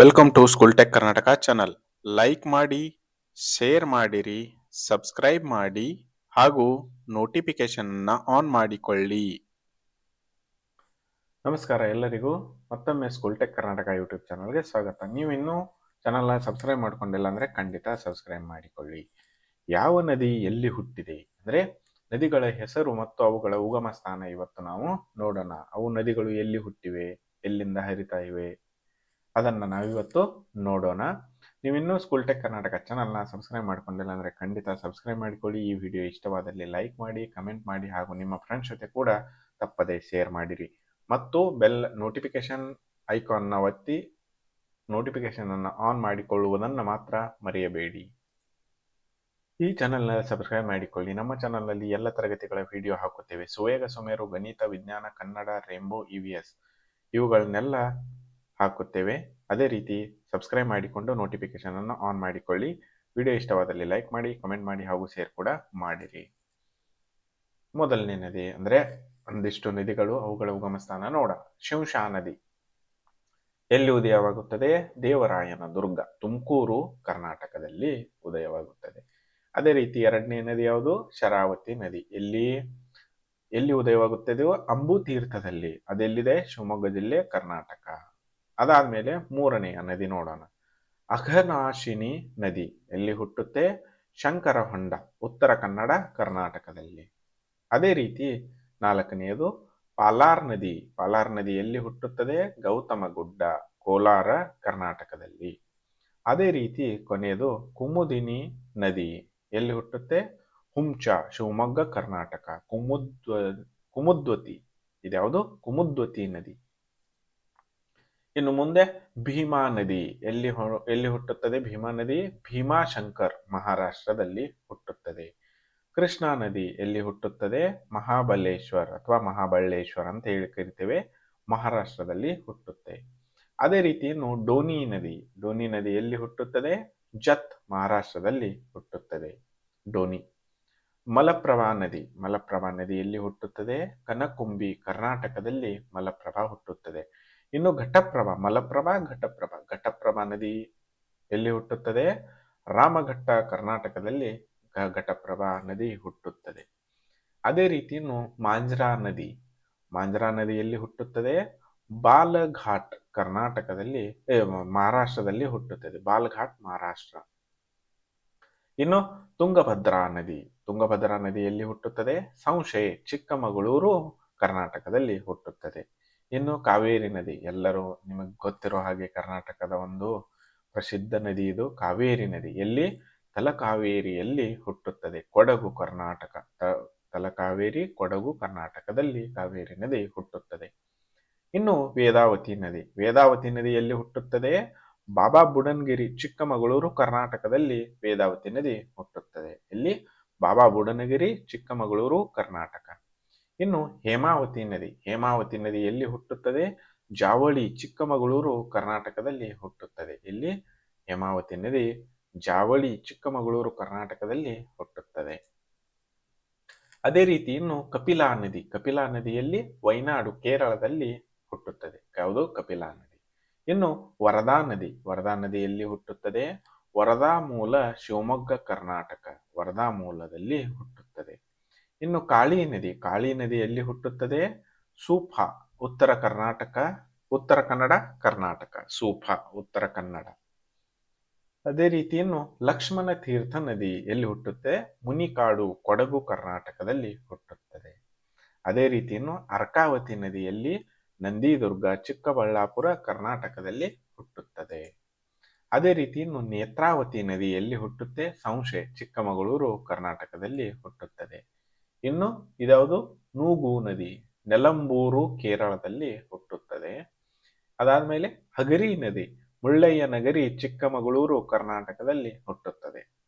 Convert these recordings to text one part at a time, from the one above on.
Welcome to school tech Karnataka channel like ಮಾಡಿ share ಮಾಡಿರಿ subscribe ಮಾಡಿ, ಹಾಗೂ ನೋಟಿಫಿಕೇಶನ್ ಆನ್ ಮಾಡಿಕೊಳ್ಳಿ. ನಮಸ್ಕಾರ ಎಲ್ಲರಿಗೂ. ಮತ್ತೊಮ್ಮೆ ಸ್ಕೂಲ್ ಟೆಕ್ ಕರ್ನಾಟಕ ಯೂಟ್ಯೂಬ್ ಚಾನಲ್ಗೆ ಸ್ವಾಗತ. ನೀವು ಇನ್ನೂ ಚಾನಲ್ನ ಸಬ್ಸ್ಕ್ರೈಬ್ ಮಾಡ್ಕೊಂಡಿಲ್ಲ ಅಂದ್ರೆ ಖಂಡಿತ ಸಬ್ಸ್ಕ್ರೈಬ್ ಮಾಡಿಕೊಳ್ಳಿ. ಯಾವ ನದಿ ಎಲ್ಲಿ ಹುಟ್ಟಿದೆ ಅಂದ್ರೆ ನದಿಗಳ ಹೆಸರು ಮತ್ತು ಅವುಗಳ ಉಗಮ ಸ್ಥಾನ ಇವತ್ತು ನಾವು ನೋಡೋಣ. ಅವು ನದಿಗಳು ಎಲ್ಲಿ ಹುಟ್ಟಿವೆ, ಎಲ್ಲಿಂದ ಹರಿತಾ ಇವೆ ಅದನ್ನ ನಾವಿವತ್ತು ನೋಡೋಣ. ನೀವಿನ್ನೂ ಸ್ಕೂಲ್ ಟೆಕ್ ಕರ್ನಾಟಕ ಚಾನಲ್ನ ಸಬ್ಸ್ಕ್ರೈಬ್ ಮಾಡ್ಕೊಂಡಿಲ್ಲ ಅಂದ್ರೆ ಖಂಡಿತ ಸಬ್ಸ್ಕ್ರೈಬ್ ಮಾಡಿಕೊಳ್ಳಿ. ಈ ವಿಡಿಯೋ ಇಷ್ಟವಾದಲ್ಲಿ ಲೈಕ್ ಮಾಡಿ ಕಮೆಂಟ್ ಮಾಡಿ ಹಾಗೂ ನಿಮ್ಮ ಫ್ರೆಂಡ್ಸ್ ಜೊತೆ ಕೂಡ ತಪ್ಪದೆ ಶೇರ್ ಮಾಡಿರಿ. ಮತ್ತು ಬೆಲ್ ನೋಟಿಫಿಕೇಶನ್ ಐಕಾನ್ನ ಒತ್ತಿ ನೋಟಿಫಿಕೇಶನ್ ಅನ್ನು ಆನ್ ಮಾಡಿಕೊಳ್ಳುವುದನ್ನು ಮಾತ್ರ ಮರೆಯಬೇಡಿ. ಈ ಚಾನಲ್ನ ಸಬ್ಸ್ಕ್ರೈಬ್ ಮಾಡಿಕೊಳ್ಳಿ. ನಮ್ಮ ಚಾನಲ್ನಲ್ಲಿ ಎಲ್ಲ ತರಗತಿಗಳ ವಿಡಿಯೋ ಹಾಕುತ್ತೇವೆ. ಸುವೇಗ ಸುಮೇರು, ಗಣಿತ, ವಿಜ್ಞಾನ, Kannada rainbow E V S ಇವುಗಳನ್ನೆಲ್ಲ ಹಾಕುತ್ತೇವೆ. ಅದೇ ರೀತಿ ಸಬ್ಸ್ಕ್ರೈಬ್ ಮಾಡಿಕೊಂಡು ನೋಟಿಫಿಕೇಶನ್ ಅನ್ನು ಆನ್ ಮಾಡಿಕೊಳ್ಳಿ. ವಿಡಿಯೋ ಇಷ್ಟವಾದಲ್ಲಿ ಲೈಕ್ ಮಾಡಿ ಕಮೆಂಟ್ ಮಾಡಿ ಹಾಗೂ ಶೇರ್ ಕೂಡ ಮಾಡಿರಿ. ಮೊದಲನೇ ನದಿ ಅಂದ್ರೆ ಒಂದಿಷ್ಟು ನದಿಗಳು, ಅವುಗಳ ಉಗಮ ಸ್ಥಾನ ನೋಡ. ಶಿಂಶಾ ನದಿ. ಎಲ್ಲಿ ಉದಯವಾಗುತ್ತದೆ? ದೇವರಾಯನ ದುರ್ಗ, ತುಮಕೂರು, ಕರ್ನಾಟಕದಲ್ಲಿ ಉದಯವಾಗುತ್ತದೆ. ಅದೇ ರೀತಿ ಎರಡನೇ ನದಿ ಯಾವುದು? ಶರಾವತಿ ನದಿ. ಎಲ್ಲಿ? ಎಲ್ಲಿ ಉದಯವಾಗುತ್ತದೆಯೋ ಅಂಬು ತೀರ್ಥದಲ್ಲಿ ಅದೆಲ್ಲಿದೆ? ಶಿವಮೊಗ್ಗ ಜಿಲ್ಲೆ, ಕರ್ನಾಟಕ. ಅದಾದ್ಮೇಲೆ ಮೂರನೆಯ ನದಿ ನೋಡೋಣ. ಅಘನಾಶಿನಿ ನದಿ ಎಲ್ಲಿ ಹುಟ್ಟುತ್ತೆ? ಶಂಕರ ಹೊಂಡ ಉತ್ತರ ಕನ್ನಡ, ಕರ್ನಾಟಕದಲ್ಲಿ. ಅದೇ ರೀತಿ ನಾಲ್ಕನೆಯದು ಪಾಲಾರ್ ನದಿ. ಪಾಲಾರ್ ನದಿ ಎಲ್ಲಿ ಹುಟ್ಟುತ್ತದೆ? ಗೌತಮ ಗುಡ್ಡ, ಕೋಲಾರ, ಕರ್ನಾಟಕದಲ್ಲಿ. ಅದೇ ರೀತಿ ಕೊನೆಯದು ಕುಮುದಿನಿ ನದಿ ಎಲ್ಲಿ ಹುಟ್ಟುತ್ತೆ? ಹುಂಚ ಶಿವಮೊಗ್ಗ, ಕರ್ನಾಟಕ. ಕುಮುದ್ವ, ಕುಮುದ್ವತಿ. ಇದ್ಯಾವುದು? ಕುಮುದ್ವತಿ ನದಿ. ಇನ್ನು ಮುಂದೆ ಭೀಮಾ ನದಿ. ಎಲ್ಲಿ ಎಲ್ಲಿ ಹುಟ್ಟುತ್ತದೆ? ಭೀಮಾ ನದಿ ಭೀಮಾಶಂಕರ್ ಮಹಾರಾಷ್ಟ್ರದಲ್ಲಿ ಹುಟ್ಟುತ್ತದೆ. ಕೃಷ್ಣಾ ನದಿ ಎಲ್ಲಿ ಹುಟ್ಟುತ್ತದೆ? ಮಹಾಬಲೇಶ್ವರ್ ಅಥವಾ ಮಹಾಬಳ್ಳೇಶ್ವರ್ ಅಂತ ಹೇಳಿ ಕರಿತೇವೆ. ಮಹಾರಾಷ್ಟ್ರದಲ್ಲಿ ಹುಟ್ಟುತ್ತೆ. ಅದೇ ರೀತಿ ಇನ್ನು ಡೋನಿ ನದಿ. ಡೋನಿ ನದಿ ಎಲ್ಲಿ ಹುಟ್ಟುತ್ತದೆ? ಜತ್ ಮಹಾರಾಷ್ಟ್ರದಲ್ಲಿ ಹುಟ್ಟುತ್ತದೆ. ಡೋನಿ. ಮಲಪ್ರಭಾ ನದಿ. ಮಲಪ್ರಭಾ ನದಿ ಎಲ್ಲಿ ಹುಟ್ಟುತ್ತದೆ? ಕನಕುಂಬಿ ಕರ್ನಾಟಕದಲ್ಲಿ ಮಲಪ್ರಭಾ ಹುಟ್ಟುತ್ತದೆ. ಇನ್ನು ಘಟಪ್ರಭಾ, ಮಲಪ್ರಭಾ, ಘಟಪ್ರಭಾ. ಘಟಪ್ರಭಾ ನದಿ ಎಲ್ಲಿ ಹುಟ್ಟುತ್ತದೆ? ರಾಮಘಟ್ಟ ಕರ್ನಾಟಕದಲ್ಲಿ ಘಟಪ್ರಭಾ ನದಿ ಹುಟ್ಟುತ್ತದೆ. ಅದೇ ರೀತಿ ಇನ್ನು ಮಾಂಜ್ರಾ ನದಿ. ಮಾಂಜ್ರಾ ನದಿ ಎಲ್ಲಿ ಹುಟ್ಟುತ್ತದೆ? ಬಾಲಘಾಟ್ ಕರ್ನಾಟಕದಲ್ಲಿ ಮಹಾರಾಷ್ಟ್ರದಲ್ಲಿ ಹುಟ್ಟುತ್ತದೆ. ಬಾಲ್ಘಾಟ್, ಮಹಾರಾಷ್ಟ್ರ. ಇನ್ನು ತುಂಗಭದ್ರಾ ನದಿ. ತುಂಗಭದ್ರಾ ನದಿ ಎಲ್ಲಿ ಹುಟ್ಟುತ್ತದೆ? ಸಂಶಯ, ಚಿಕ್ಕಮಗಳೂರು ಕರ್ನಾಟಕದಲ್ಲಿ ಹುಟ್ಟುತ್ತದೆ. ಇನ್ನು ಕಾವೇರಿ ನದಿ, ಎಲ್ಲರೂ ನಿಮಗೆ ಗೊತ್ತಿರೋ ಹಾಗೆ ಕರ್ನಾಟಕದ ಒಂದು ಪ್ರಸಿದ್ಧ ನದಿ ಇದು ಕಾವೇರಿ ನದಿ. ಎಲ್ಲಿ? ತಲಕಾವೇರಿಯಲ್ಲಿ ಹುಟ್ಟುತ್ತದೆ. ಕೊಡಗು, ಕರ್ನಾಟಕ. ತಲಕಾವೇರಿ, ಕೊಡಗು, ಕರ್ನಾಟಕದಲ್ಲಿ ಕಾವೇರಿ ನದಿ ಹುಟ್ಟುತ್ತದೆ. ಇನ್ನು ವೇದಾವತಿ ನದಿ. ವೇದಾವತಿ ನದಿಯಲ್ಲಿ ಹುಟ್ಟುತ್ತದೆ? ಬಾಬಾ ಬುಡನ್ಗಿರಿ, ಚಿಕ್ಕಮಗಳೂರು, ಕರ್ನಾಟಕದಲ್ಲಿ ವೇದಾವತಿ ನದಿ ಹುಟ್ಟುತ್ತದೆ. ಇಲ್ಲಿ ಬಾಬಾ ಬುಡನಗಿರಿ, ಚಿಕ್ಕಮಗಳೂರು, ಕರ್ನಾಟಕ. ಇನ್ನು ಹೇಮಾವತಿ ನದಿ. ಹೇಮಾವತಿ ನದಿ ಎಲ್ಲಿ ಹುಟ್ಟುತ್ತದೆ? ಜಾವಳಿ, ಚಿಕ್ಕಮಗಳೂರು, ಕರ್ನಾಟಕದಲ್ಲಿ ಹುಟ್ಟುತ್ತದೆ. ಇಲ್ಲಿ ಹೇಮಾವತಿ ನದಿ ಜಾವಳಿ, ಚಿಕ್ಕಮಗಳೂರು, ಕರ್ನಾಟಕದಲ್ಲಿ ಹುಟ್ಟುತ್ತದೆ. ಅದೇ ರೀತಿ ಇನ್ನು ಕಪಿಲಾ ನದಿ. ಕಪಿಲಾ ನದಿಯಲ್ಲಿ ವೈನಾಡು, ಕೇರಳದಲ್ಲಿ ಹುಟ್ಟುತ್ತದೆ. ಯಾವುದು? ಕಪಿಲಾ ನದಿ. ಇನ್ನು ವರದಾ ನದಿ. ವರದಾ ನದಿಯಲ್ಲಿ ಹುಟ್ಟುತ್ತದೆ? ವರದಾ ಮೂಲ ಶಿವಮೊಗ್ಗ, ಕರ್ನಾಟಕ. ವರದಾ ಮೂಲದಲ್ಲಿ ಹುಟ್ಟುತ್ತದೆ. ಇನ್ನು ಕಾಳಿ ನದಿ, ಕಾಳಿ ನದಿಯಲ್ಲಿ ಹುಟ್ಟುತ್ತದೆ? ಸೂಫ, ಉತ್ತರ ಕರ್ನಾಟಕ, ಉತ್ತರ ಕನ್ನಡ, ಕರ್ನಾಟಕ. ಸೂಫ, ಉತ್ತರ ಕನ್ನಡ. ಅದೇ ರೀತಿಯನ್ನು ಲಕ್ಷ್ಮಣ ತೀರ್ಥ ನದಿ ಎಲ್ಲಿ ಹುಟ್ಟುತ್ತೆ? ಮುನಿಕಾಡು, ಕೊಡಗು ಕರ್ನಾಟಕದಲ್ಲಿ ಹುಟ್ಟುತ್ತದೆ. ಅದೇ ರೀತಿಯನ್ನು ಅರ್ಕಾವತಿ ನದಿಯಲ್ಲಿ ನಂದಿದುರ್ಗ, ಚಿಕ್ಕಬಳ್ಳಾಪುರ ಕರ್ನಾಟಕದಲ್ಲಿ ಹುಟ್ಟುತ್ತದೆ. ಅದೇ ರೀತಿಯನ್ನು ನೇತ್ರಾವತಿ ನದಿ ಎಲ್ಲಿ ಹುಟ್ಟುತ್ತೆ? ಸಂಶೆ ಚಿಕ್ಕಮಗಳೂರು ಕರ್ನಾಟಕದಲ್ಲಿ ಹುಟ್ಟುತ್ತದೆ. ಇನ್ನು ಇದ್ಯಾವುದು? ನೂಗು ನದಿ, ನೆಲಂಬೂರು ಕೇರಳದಲ್ಲಿ ಹುಟ್ಟುತ್ತದೆ. ಅದಾದ್ಮೇಲೆ ಹಗರಿ ನದಿ, ಮುಳ್ಳಯ್ಯ ನಗರಿ, ಚಿಕ್ಕಮಗಳೂರು, ಕರ್ನಾಟಕದಲ್ಲಿ ಹುಟ್ಟುತ್ತದೆ.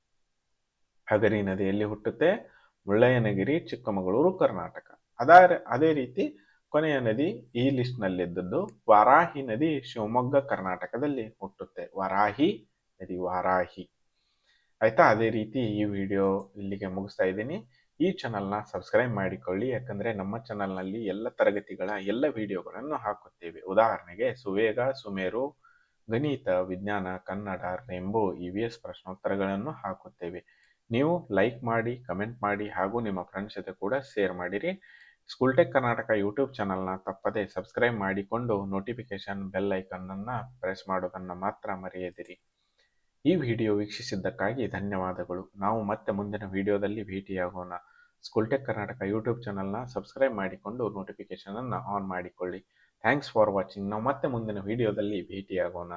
ಹಗರಿ ನದಿಯಲ್ಲಿ ಹುಟ್ಟುತ್ತೆ ಮುಳ್ಳಯ್ಯನಗಿರಿ ಚಿಕ್ಕಮಗಳೂರು, ಕರ್ನಾಟಕ. ಅದಾರ, ಅದೇ ರೀತಿ ಕೊನೆಯ ನದಿ ಈ ಲಿಸ್ಟ್ ನಲ್ಲಿದ್ದದ್ದು ವಾರಾಹಿ ನದಿ ಶಿವಮೊಗ್ಗ, ಕರ್ನಾಟಕದಲ್ಲಿ ಹುಟ್ಟುತ್ತೆ. ವಾರಾಹಿ ನದಿ ವಾರಾಹಿ. ಆಯ್ತಾ? ಅದೇ ರೀತಿ ಈ ವಿಡಿಯೋ ಇಲ್ಲಿಗೆ ಮುಗಿಸ್ತಾ ಇದ್ದೀನಿ. ಈ ಚಾನಲ್ನ ಸಬ್ಸ್ಕ್ರೈಬ್ ಮಾಡಿಕೊಳ್ಳಿ. ಯಾಕಂದರೆ ನಮ್ಮ ಚಾನಲ್ನಲ್ಲಿ ಎಲ್ಲ ತರಗತಿಗಳ ಎಲ್ಲ ವಿಡಿಯೋಗಳನ್ನು ಹಾಕುತ್ತೇವೆ. ಉದಾಹರಣೆಗೆ ಸುವೇಗ, ಸುಮೇರು, ಗಣಿತ, ವಿಜ್ಞಾನ, Kannada rainbow E V S ಪ್ರಶ್ನೋತ್ತರಗಳನ್ನು ಹಾಕುತ್ತೇವೆ. ನೀವು ಲೈಕ್ ಮಾಡಿ ಕಮೆಂಟ್ ಮಾಡಿ ಹಾಗೂ ನಿಮ್ಮ ಫ್ರೆಂಡ್ಸ್ ಜೊತೆ ಕೂಡ ಶೇರ್ ಮಾಡಿರಿ. ಸ್ಕೂಲ್ ಟೆಕ್ ಕರ್ನಾಟಕ ಯೂಟ್ಯೂಬ್ ಚಾನಲ್ನ ತಪ್ಪದೇ ಸಬ್ಸ್ಕ್ರೈಬ್ ಮಾಡಿಕೊಂಡು ನೋಟಿಫಿಕೇಶನ್ ಬೆಲ್ ಐಕನ್ನನ್ನು ಪ್ರೆಸ್ ಮಾಡೋದನ್ನು ಮಾತ್ರ ಮರೆಯದಿರಿ. ಈ ವಿಡಿಯೋ ವೀಕ್ಷಿಸಿದ್ದಕ್ಕಾಗಿ ಧನ್ಯವಾದಗಳು. ನಾವು ಮತ್ತೆ ಮುಂದಿನ ವಿಡಿಯೋದಲ್ಲಿ ಭೇಟಿಯಾಗೋಣ. ಸ್ಕೂಲ್ ಟೆಕ್ ಕರ್ನಾಟಕ ಯೂಟ್ಯೂಬ್ ಚಾನಲ್ನ ಸಬ್ಸ್ಕ್ರೈಬ್ ಮಾಡಿಕೊಂಡು ನೋಟಿಫಿಕೇಶನನ್ನು ಆನ್ ಮಾಡಿಕೊಳ್ಳಿ. ಥ್ಯಾಂಕ್ಸ್ ಫಾರ್ ವಾಚಿಂಗ್ ನಾವು ಮತ್ತೆ ಮುಂದಿನ ವಿಡಿಯೋದಲ್ಲಿ ಭೇಟಿಯಾಗೋಣ.